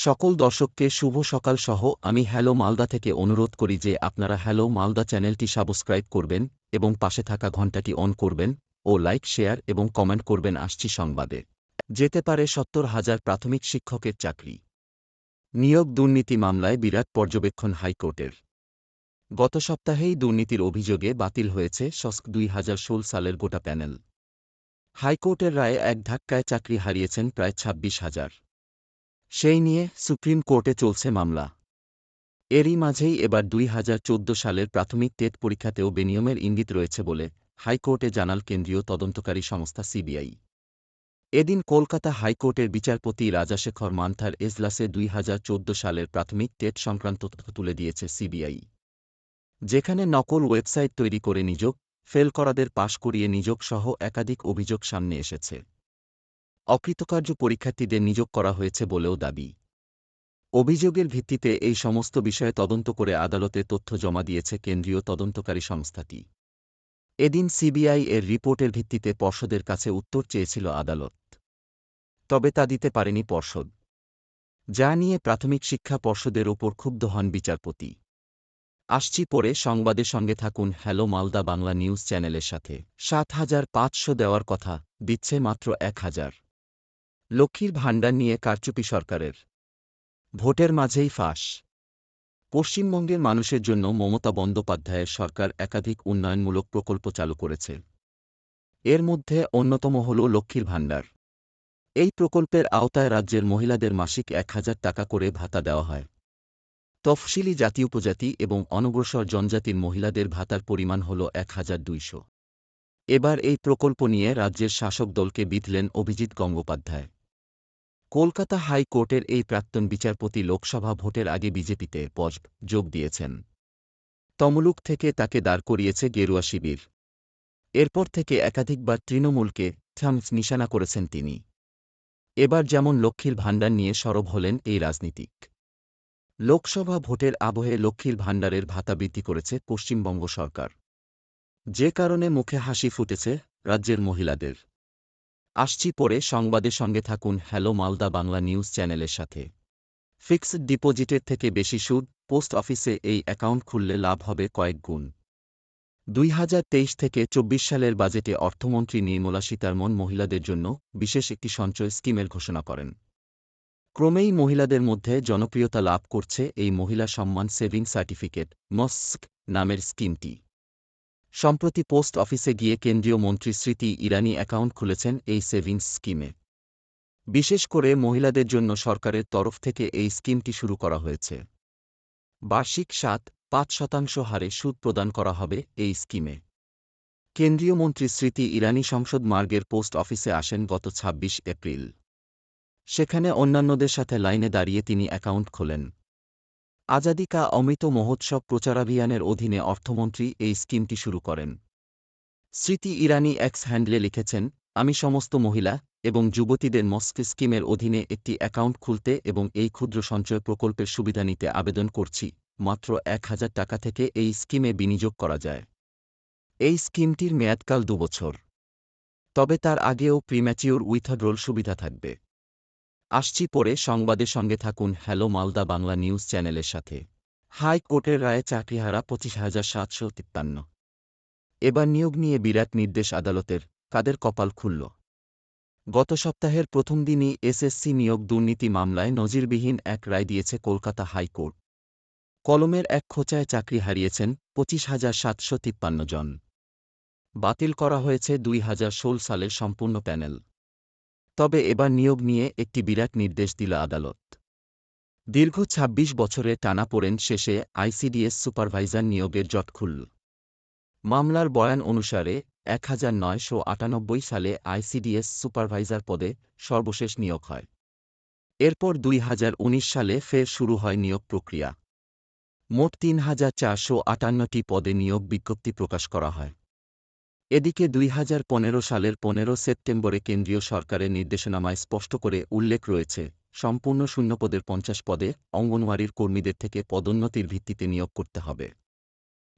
সকল দর্শককে শুভ সকাল সহ আমি হ্যালো মালদা থেকে অনুরোধ করি যে আপনারা হ্যালো মালদা চ্যানেলটি সাবস্ক্রাইব করবেন এবং পাশে থাকা ঘণ্টাটি অন করবেন ও লাইক, শেয়ার এবং কমেন্ট করবেন। আসছি সংবাদে। যেতে পারে সত্তর হাজার প্রাথমিক শিক্ষকের চাকরি। নিয়োগ দুর্নীতি মামলায় বিরাট পর্যবেক্ষণ হাইকোর্টের। গত সপ্তাহেই দুর্নীতির অভিযোগে বাতিল হয়েছে সস্ক দুই হাজার ষোল সালের গোটা প্যানেল। হাইকোর্টের রায়ে এক ধাক্কায় চাকরি হারিয়েছেন প্রায় ছাব্বিশ হাজার। সেই নিয়ে সুপ্রিম কোর্টে চলছে মামলা। এরই মাঝেই এবার দুই হাজার চোদ্দ সালের প্রাথমিক টেট পরীক্ষাতেও বেনিয়মের ইঙ্গিত রয়েছে বলে হাইকোর্টে জানাল কেন্দ্রীয় তদন্তকারী সংস্থা সিবিআই। এদিন কলকাতা হাইকোর্টের বিচারপতি রাজাশেখর মান্থার এজলাসে দুই হাজার চোদ্দ সালের প্রাথমিক টেট সংক্রান্ত তথ্য তুলে দিয়েছে সিবিআই। যেখানে নকল ওয়েবসাইট তৈরি করে নিযোগ, ফেল করাদের পাশ করিয়ে নিযোগ সহ একাধিক অভিযোগ সামনে এসেছে। অকৃতকার্য পরীক্ষার্থীদের নিযোগ করা হয়েছে বলেও দাবি। অভিযোগের ভিত্তিতে এই সমস্ত বিষয়ে তদন্ত করে আদালতে তথ্য জমা দিয়েছে কেন্দ্রীয় তদন্তকারী সংস্থাটি। এদিন সিবিআই এর রিপোর্টের ভিত্তিতে পর্ষদের কাছে উত্তর চেয়েছিল আদালত। তবে তা দিতে পারেনি পর্ষদ। যা নিয়ে প্রাথমিক শিক্ষা পর্ষদের ওপর ক্ষুব্ধ হন বিচারপতি। আসছি পরে সংবাদের সঙ্গে থাকুন হ্যালো মালদা বাংলা নিউজ চ্যানেলের সাথে। সাত হাজার পাঁচশো দেওয়ার কথা, দিচ্ছে মাত্র এক হাজার। লক্ষ্মীর ভাণ্ডার নিয়ে কারচুপি সরকারের। ভোটের মাঝেই ফাঁস। পশ্চিমবঙ্গের মানুষের জন্য মমতা বন্দ্যোপাধ্যায়ের সরকার একাধিক উন্নয়নমূলক প্রকল্প চালু করেছে। এর মধ্যে অন্যতম হল লক্ষ্মীর ভাণ্ডার। এই প্রকল্পের আওতায় রাজ্যের মহিলাদের মাসিক এক হাজার টাকা করে ভাতা দেওয়া হয়। তফসিলি জাতি উপজাতি এবং অনগ্রসর জনজাতির মহিলাদের ভাতার পরিমাণ হল এক হাজার দুইশো। এবার এই প্রকল্প নিয়ে রাজ্যের শাসক দলকে বিধলেন অভিজিৎ গঙ্গোপাধ্যায়। কলকাতা হাইকোর্টের এই প্রাক্তন বিচারপতি লোকসভা ভোটের আগে বিজেপিতে পজ যোগ দিয়েছেন। তমলুক থেকে তাকে দাঁড় করিয়েছে গেরুয়া শিবির। এরপর থেকে একাধিকবার তৃণমূলকে থামস নিশানা করেছেন তিনি। এবার যেমন লক্ষ্মীর ভাণ্ডার নিয়ে সরব হলেন এই রাজনীতিক। লোকসভা ভোটের আবহে লক্ষ্মীর ভাণ্ডারের ভাতা বৃদ্ধি করেছে পশ্চিমবঙ্গ সরকার। যে কারণে মুখে হাসি ফুটেছে রাজ্যের মহিলাদের। আসছি পরে সংবাদের সঙ্গে থাকুন হ্যালো মালদা বাংলা নিউজ চ্যানেলের সাথে। ফিক্সড ডিপোজিটের থেকে বেশি সুদ, পোস্ট অফিসে এই অ্যাকাউন্ট খুললে লাভ হবে কয়েক গুণ। দুই হাজার তেইশ থেকে চব্বিশ সালের বাজেটে অর্থমন্ত্রী নির্মলা সীতারমন মহিলাদের জন্য বিশেষ একটি সঞ্চয় স্কিমের ঘোষণা করেন। ক্রমেই মহিলাদের মধ্যে জনপ্রিয়তা লাভ করছে এই মহিলা সম্মান সেভিং সার্টিফিকেট, মস্ক নামের স্কিমটি। সম্প্রতি পোস্ট অফিসে গিয়ে কেন্দ্রীয় মন্ত্রী স্মৃতি ইরানি অ্যাকাউন্ট খুলেছেন এই সেভিংস স্কিমে। বিশেষ করে মহিলাদের জন্য সরকারের তরফ থেকে এই স্কিমটি শুরু করা হয়েছে। বার্ষিক সাত, পাঁচ শতাংশ হারে সুদ প্রদান করা হবে এই স্কিমে। কেন্দ্রীয় মন্ত্রী স্মৃতি ইরানি সংসদ মার্গের পোস্ট অফিসে আসেন গত ২৬ এপ্রিল। সেখানে অন্যান্যদের সাথে লাইনে দাঁড়িয়ে তিনি অ্যাকাউন্ট খোলেন। আজাদি কা অমৃত মহোৎসব প্রচারাভিযানের অধীনে অর্থমন্ত্রী এই স্কিমটি শুরু করেন। স্মৃতি ইরানি এক্স হ্যান্ডলে লিখেছেন, আমি সমস্ত মহিলা এবং যুবতীদের মস্ক স্কিমের অধীনে একটি অ্যাকাউন্ট খুলতে এবং এই ক্ষুদ্র সঞ্চয় প্রকল্পের সুবিধা নিতে আবেদন করছি। মাত্র এক হাজার টাকা থেকে এই স্কিমে বিনিয়োগ করা যায়। এই স্কিমটির মেয়াদকাল দুবছর। তবে তার আগেও প্রিম্যাচিওর উইথড্রোল সুবিধা থাকবে। আসছি পরে সংবাদের সঙ্গে থাকুন হ্যালো মালদা বাংলা নিউজ চ্যানেলের সাথে। হাইকোর্টের রায়ে চাকরিহারা পঁচিশ হাজার সাতশো তিপ্পান্ন। এবার নিয়োগ নিয়ে বিরাট নির্দেশ আদালতের, কাদের কপাল খুলল? গত সপ্তাহের প্রথম দিনই এসএসসি নিয়োগ দুর্নীতি মামলায় নজিরবিহীন এক রায় দিয়েছে কলকাতা হাইকোর্ট। কলমের এক খোঁচায় চাকরি হারিয়েছেন পঁচিশ হাজার সাতশো তিপ্পান্ন জন। বাতিল করা হয়েছে দুই হাজার ষোল সালের সম্পূর্ণ প্যানেল। তবে এবার নিয়োগ নিয়ে একটি বিরাট নির্দেশ দিল আদালত। দীর্ঘ ২৬ বছরে টানা পড়েন শেষে আইসিডিএস সুপারভাইজার নিয়োগের জট খুলল মামলার বয়ান অনুসারে এক হাজার নয়শো আটানব্বই সালে আইসিডিএস সুপারভাইজার পদে সর্বশেষ নিয়োগ হয়। এরপর দুই হাজার উনিশ সালে ফের শুরু হয় নিয়োগ প্রক্রিয়া। মোট তিন হাজার চারশো আটান্নটি পদে নিয়োগ বিজ্ঞপ্তি প্রকাশ করা হয়। এদিকে দুই হাজার পনেরো সালের পনেরো সেপ্টেম্বরে কেন্দ্রীয় সরকারের নির্দেশনামায় স্পষ্ট করে উল্লেখ রয়েছে, সম্পূর্ণ শূন্যপদের পঞ্চাশ পদে অঙ্গনওয়াড়ির কর্মীদের থেকে পদোন্নতির ভিত্তিতে নিয়োগ করতে হবে।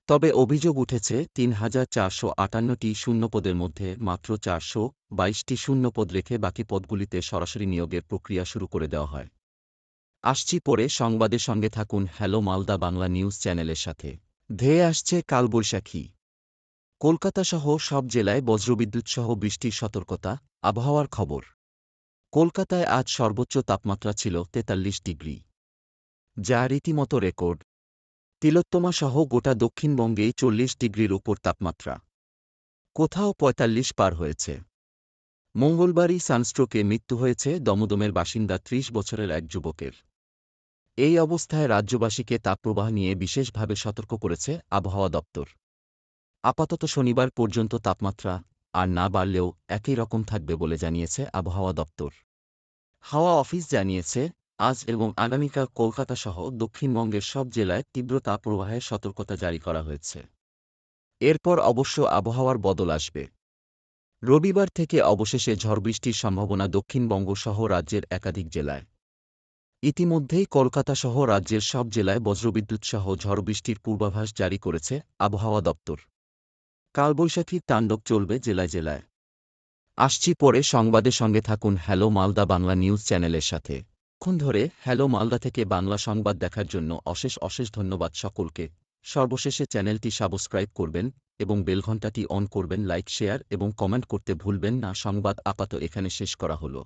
তবে অভিযোগ উঠেছে, তিন হাজার চারশো আটান্নটি শূন্যপদের মধ্যে মাত্র চারশো বাইশটি শূন্যপদ রেখে বাকি পদগুলিতে সরাসরি নিয়োগের প্রক্রিয়া শুরু করে দেওয়া হয়। আসছি পরে সংবাদের সঙ্গে থাকুন হ্যালো মালদা বাংলা নিউজ চ্যানেলের সাথে। ধেয়ে আসছে কালবৈশাখী। কলকাতা সহ সব জেলায় বজ্রবিদ্যুৎ সহ বৃষ্টির সতর্কতা, আবহাওয়ার খবর। কলকাতায় আজ সর্বোচ্চ তাপমাত্রা ছিল তেতাল্লিশ ডিগ্রি। যা রীতিমতো রেকর্ড। তিলোত্তমা সহ গোটা দক্ষিণবঙ্গেই চল্লিশ ডিগ্রির উপর তাপমাত্রা। কোথাও পঁয়তাল্লিশ পার হয়েছে। মঙ্গলবারই সানস্ট্রোকে মৃত্যু হয়েছে দমদমের বাসিন্দা ত্রিশ বছরের এক যুবকের। এই অবস্থায় রাজ্যবাসীকে তাপপ্রবাহ নিয়ে বিশেষভাবে সতর্ক করেছে আবহাওয়া দপ্তর। আপাতত শনিবার পর্যন্ত তাপমাত্রা আর না বাড়লেও একই রকম থাকবে বলে জানিয়েছে আবহাওয়া দপ্তর। হাওয়া অফিস জানিয়েছে, আজ এবং আগামীকাল কলকাতা সহ দক্ষিণবঙ্গের সব জেলায় তীব্র তাপপ্রবাহের সতর্কতা জারি করা হয়েছে। এরপর অবশ্য আবহাওয়ার বদল আসবে। রবিবার থেকে অবশেষে ঝড়বৃষ্টির সম্ভাবনা দক্ষিণবঙ্গ সহ রাজ্যের একাধিক জেলায়। ইতিমধ্যেই কলকাতা সহ রাজ্যের সব জেলায় বজ্রবিদ্যুৎ সহ ঝড়বৃষ্টির পূর্বাভাস জারি করেছে আবহাওয়া দপ্তর। কালবৈশাখীর তাণ্ডব চলবে জেলায় জেলায়। আসছি পরে সংবাদের সঙ্গে থাকুন হ্যালো মালদা বাংলা নিউজ চ্যানেলের সাথে। ক্ষণ ধরে হ্যালো মালদা থেকে বাংলা সংবাদ দেখার জন্য অশেষ অশেষ ধন্যবাদ সকলকে। সর্বশেষে চ্যানেলটি সাবস্ক্রাইব করবেন এবং বেলঘণ্টাটি অন করবেন, লাইক, শেয়ার এবং কমেন্ট করতে ভুলবেন না। সংবাদ আপাত এখানে শেষ করা হলো।